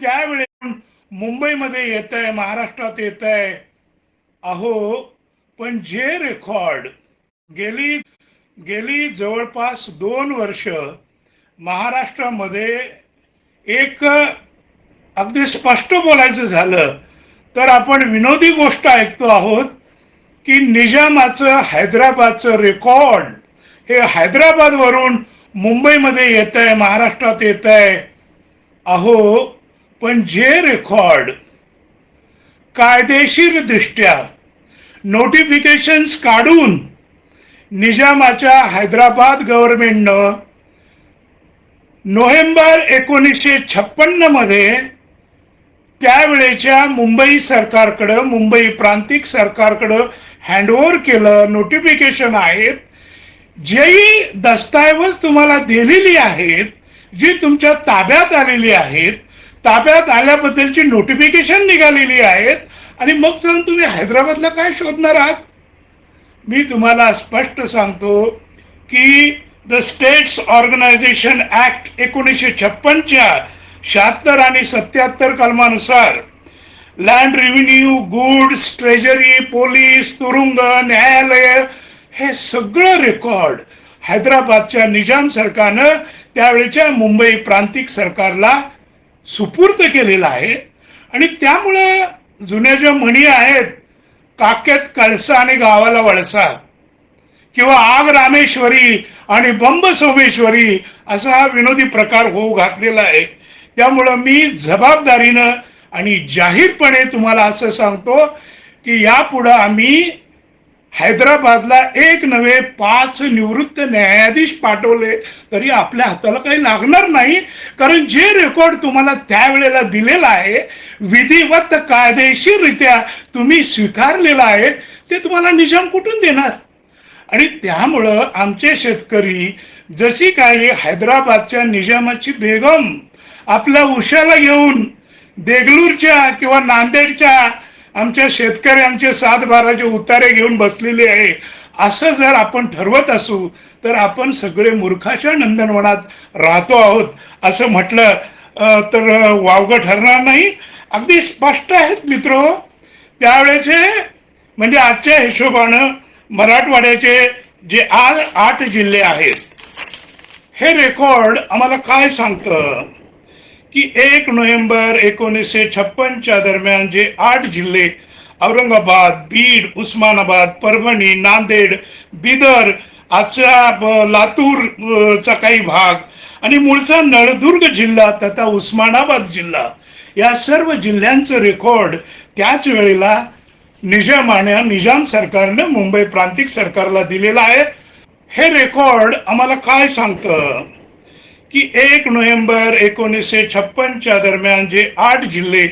त्यावेळी मुंबईमध्ये येत आहे महाराष्ट्रात येत आहे अहो पण जे रेकॉर्ड गेली गेली जवळपास दोन वर्ष महाराष्ट्रामध्ये एक अगदी स्पष्ट बोलायचं झालं तर आपण विनोदी गोष्ट ऐकतो आहोत की निजामाचं हैदराबादचं रेकॉर्ड हे हैदराबादवरून मुंबईमध्ये येत आहे महाराष्ट्रात येत आहे अहो पण जे रेकॉर्ड कायदेशीर दृष्ट्या नोटिफिकेशन्स काढून निजामाच्या हैदराबाद गव्हर्नमेंटनं नोव्हेंबर एकोणीसशे छप्पन्नमध्ये त्यावेळेच्या मुंबई सरकारकडं मुंबई प्रांतिक सरकारकडं हँडओव्हर केलं नोटिफिकेशन आहेत. जेही दस्तऐवज तुम्हाला दिलेली आहेत जी तुमच्या ताब्यात आलेली आहेत ताब्यात आल्याबद्दलची नोटिफिकेशन निघालेली आहेत. आणि मग जाऊन तुम्ही हैदराबादला काय शोधणार आहात? मी तुम्हाला स्पष्ट सांगतो की द स्टेट्स ऑर्गनायझेशन ऍक्ट एकोणीसशे छप्पनच्या शहात्तर आणि सत्याहत्तर कलमानुसार land revenue goods treasury police तुरुंग न्यायालय हे सगळं रेकॉर्ड हैदराबादच्या निजाम सरकारनं त्यावेळेच्या मुंबई प्रांतिक सरकारला सुपूर्त केलेला आहे. आणि त्यामुळं जुन्या ज्या म्हणी आहेत काक्यात कळसा आणि गावाला वळसा किंवा आग रामेश्वरी आणि बंब सोमेश्वरी असा हा विनोदी प्रकार होऊ घातलेला आहे. त्यामुळं मी जबाबदारीनं आणि जाहीरपणे तुम्हाला असं सांगतो की यापुढं आम्ही हैदराबादला एक नव्हे पाच निवृत्त न्यायाधीश पाठवले तरी आपल्या हाताला काही लागणार नाही. कारण जे रेकॉर्ड तुम्हाला त्यावेळेला दिलेला आहे विधिवत कायदेशीररित्या तुम्ही स्वीकारलेलं आहे ते तुम्हाला निजाम कुठून देणार? आणि त्यामुळं आमचे शेतकरी जशी काही हैदराबादच्या निजामाची बेगम आपल्या उशाला घेऊन देगलूरच्या किंवा नांदेडच्या आमच्या शेतकऱ्यांचे सात बाराचे उतारे घेऊन बसलेले आहे. असं जर आपण ठरवत असू तर आपण सगळे मूर्खाच्या नंदनवनात राहतो आहोत असं म्हटलं तर वावगं ठरणार नाही. अगदी स्पष्ट आहेत मित्र. त्यावेळेचे म्हणजे आजच्या हिशोबानं मराठवाड्याचे जे आ आठ जिल्हे आहेत हे रेकॉर्ड आम्हाला काय सांगतं? की एक नोव्हेंबर एकोणीसशे छप्पनच्या दरम्यान जे आठ जिल्हे औरंगाबाद बीड उस्मानाबाद परभणी नांदेड बिदर आजचा लातूरचा लातूर चा काही भाग आणि मूळचा नळदुर्ग जिल्हा तथा उस्मानाबाद जिल्हा या सर्व जिल्ह्यांचं रेकॉर्ड त्याच वेळेला निजामाने निजाम सरकारनं मुंबई प्रांतिक सरकारला दिलेलं आहे. हे रेकॉर्ड आम्हाला काय सांगतं? की एक नोव्हेंबर एकोणीसशे छप्पनच्या दरम्यान जे आठ जिल्हे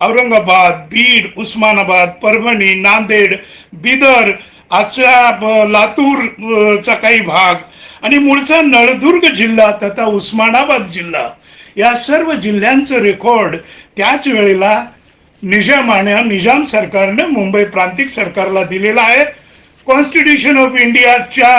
औरंगाबाद बीड उस्मानाबाद परभणी नांदेड बिदर आजचा लातूरचा लातूर चा काही भाग आणि मूळचा नळदुर्ग जिल्हा तथा उस्मानाबाद जिल्हा. या सर्व जिल्ह्यांचं रेकॉर्ड त्याच वेळेला निजामाने निजाम सरकारनं मुंबई प्रांतिक सरकारला दिलेला आहे. कॉन्स्टिट्यूशन ऑफ इंडियाच्या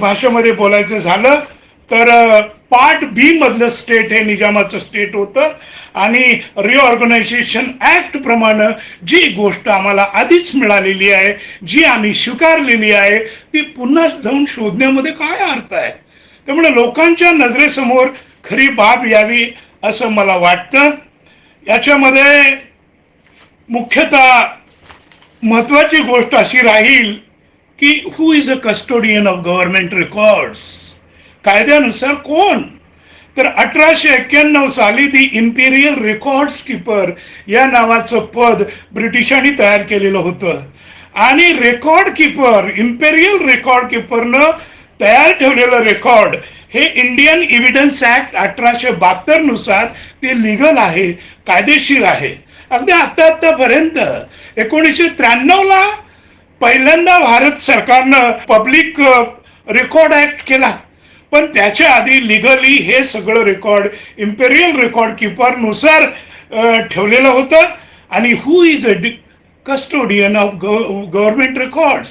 भाषेमध्ये बोलायचं झालं. तर पार्ट बी मधलं स्टेट हे निजामाचं स्टेट होतं. आणि रिऑर्गनायझेशन ऍक्ट प्रमाणे जी गोष्ट आम्हाला आधीच मिळालेली आहे जी आम्ही स्वीकारलेली आहे ती पुन्हा जाऊन शोधण्यामध्ये काय अर्थ आहे? त्यामुळे लोकांच्या नजरेसमोर खरी बाब यावी असं मला वाटतं. याच्यामध्ये मुख्यतः महत्वाची गोष्ट अशी राहील की who is a custodian of government records कायद्यानुसार कोण? तर अठराशे एक्क्याण्णव साली दी इम्पिरियल रेकॉर्ड्स कीपर या नावाचं पद ब्रिटिशांनी तयार केलेलं होतं. आणि रेकॉर्ड कीपर इम्पेरियल रेकॉर्ड कीपरनं तयार ठेवलेलं रेकॉर्ड हे इंडियन इव्हिडन्स ऍक्ट अठराशे बहात्तरनुसार ते लिगल आहे कायदेशीर आहे. अगदी आत्ता आतापर्यंत एकोणीसशे त्र्याण्णवला पहिल्यांदा भारत सरकारनं पब्लिक रेकॉर्ड ऍक्ट केला. पण त्याच्या आधी लिगली हे सगळं रेकॉर्ड इम्पेरियल रेकॉर्ड कीपरनुसार ठेवलेलं होतं. आणि who is a custodian of government records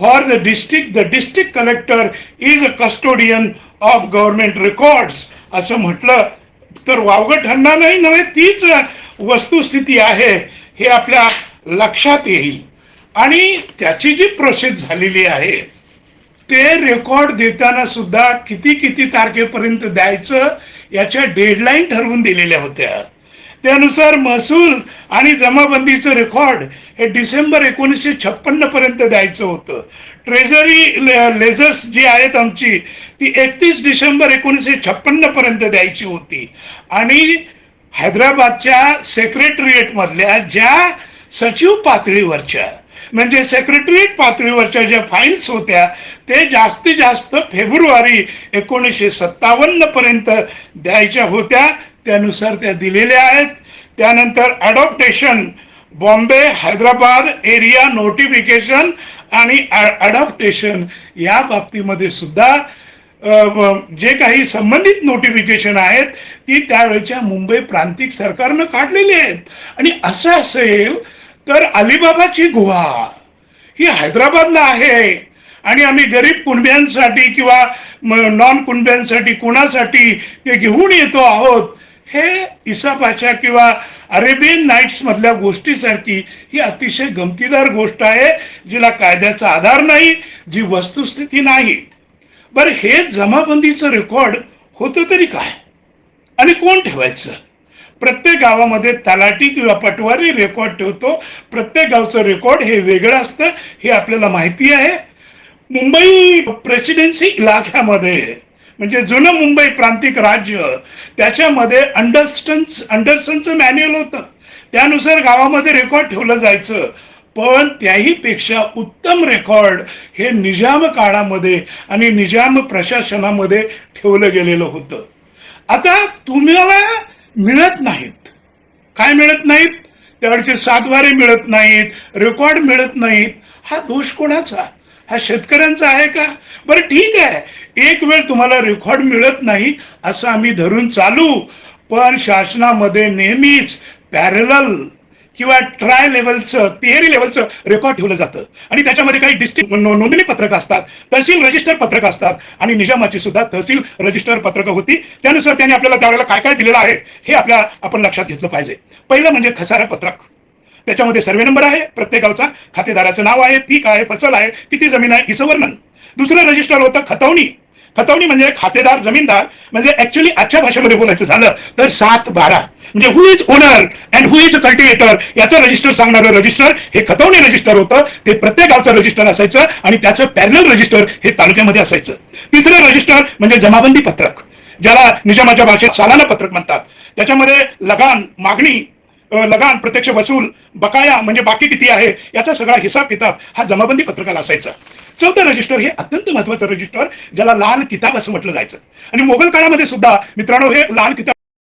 for the district the district collector is a custodian of government records असं म्हटलं तर वावगं ठरणार नाही नव्हे तीच वस्तुस्थिती आहे हे आपल्या लक्षात येईल. आणि त्याची जी प्रोसेस झालेली आहे ते रेकॉर्ड देताना सुद्धा किती किती तारखेपर्यंत द्यायचं याच्या डेडलाईन ठरवून दिलेल्या होत्या. त्यानुसार महसूल आणि जमाबंदीचं रेकॉर्ड हे डिसेंबर एकोणीसशे छप्पन्न पर्यंत द्यायचं होतं. ट्रेझरी लेझर्स जी आहेत आमची ती एकतीस डिसेंबर एकोणीसशे छप्पन्न पर्यंत द्यायची होती. आणि हैदराबादच्या सेक्रेटरिएट मधल्या ज्या सचिव पातळीवरच्या म्हणजे सेक्रेटरीट पातळीवरच्या ज्या फाईल्स होत्या ते जास्तीत जास्त फेब्रुवारी एकोणीसशे सत्तावन्न पर्यंत द्यायच्या होत्या. त्यानुसार त्या दिलेल्या आहेत. त्यानंतर adaptation Bombay Hyderabad area notification आणि अडॉप्टेशन या बाबतीमध्ये सुद्धा जे काही संबंधित नोटिफिकेशन आहेत ती त्यावेळेच्या मुंबई प्रांतिक सरकारनं काढलेली आहेत. आणि असं असेल तर अलिबाबाची गुहा ही हैदराबादला आहे. आणि आम्ही गरीब कुणब्यांसाठी किंवा नॉन कुणब्यांसाठी कोणासाठी ते घेऊन येतो आहोत हे इसापाच्या किंवा अरेबियन नाईट्स मधल्या गोष्टीसारखी ही अतिशय गमतीदार गोष्ट आहे जिला कायद्याचा आधार नाही जी वस्तुस्थिती नाही. बरं हे जमाबंदीचं रेकॉर्ड होतं तरी काय? आणि कोण ठेवायचं? प्रत्येक गावामध्ये तलाठी किंवा पटवारी रेकॉर्ड ठेवतो. प्रत्येक गावचं रेकॉर्ड हे वेगळं असतं हे आपल्याला माहिती आहे. मुंबई प्रेसिडेन्सी इलाख्यामध्ये म्हणजे जुनं मुंबई प्रांतिक राज्य त्याच्यामध्ये अंडरस्टन्स अंडरसनचं मॅन्युअल होतं. त्यानुसार गावामध्ये रेकॉर्ड ठेवलं जायचं. पण त्याही पेक्षा उत्तम रेकॉर्ड हे निजाम काळामध्ये आणि निजाम प्रशासनामध्ये ठेवलं गेलेलं होतं. आता तुम्हाला मिळत नाहीत. काय मिळत नाहीत? त्यावेळचे सातवारे मिळत नाहीत रेकॉर्ड मिळत नाहीत. हा दोष कोणाचा? हा शेतकऱ्यांचा आहे का? बरं ठीक आहे. एक वेळ तुम्हाला रेकॉर्ड मिळत नाही असं आम्ही धरून चालू. पण शासनामध्ये नेहमीच पॅरल किंवा ट्राय लेवलचं तिहेरी लेवलचं रेकॉर्ड ठेवलं जातं. आणि त्याच्यामध्ये काही डिस्ट्रिक्ट नोंदणी पत्रक असतात तहसील रजिस्टर पत्रक असतात आणि निजामाची सुद्धा तहसील रजिस्टर पत्रकं होती. त्यानुसार त्यांनी आपल्याला त्यावेळेला काय काय दिलेलं आहे हे आपल्या आपण लक्षात घेतलं पाहिजे. पहिलं म्हणजे खसारा पत्रक. त्याच्यामध्ये सर्वे नंबर आहे प्रत्येक गावचा. खातेदाराचं नाव आहे पीक आहे फसल आहे किती जमीन आहे हिचं वर्णन. दुसरं रजिस्टर होतं खतवणी. खतवणी म्हणजे खातेदार जमीनदार म्हणजे ऍक्च्युली आजच्या भाषेमध्ये बोलायचं झालं तर सात बारा. म्हणजे who is owner and who is cultivator याचं रजिस्टर सांगणारं रजिस्टर हे खतवणी रजिस्टर होतं. ते प्रत्येक गावचं रजिस्टर असायचं आणि त्याचं पॅरल रजिस्टर हे तालुक्यामध्ये असायचं. तिसरं रजिस्टर म्हणजे जमाबंदी पत्रक ज्याला निजामाच्या भाषेत सालाना पत्रक म्हणतात. त्याच्यामध्ये लगान मागणी लगान प्रत्यक्ष वसूल बकाया म्हणजे बाकी किती आहे याचा सगळा हिसाब किताब हा जमाबंदी पत्रकाला असायचा. चौथं रजिस्टर हे अत्यंत महत्वाचं रजिस्टर ज्याला लाल किताब असं म्हटलं जायचं. आणि मोगल काळामध्ये सुद्धा मित्रांनो हे लाल किताब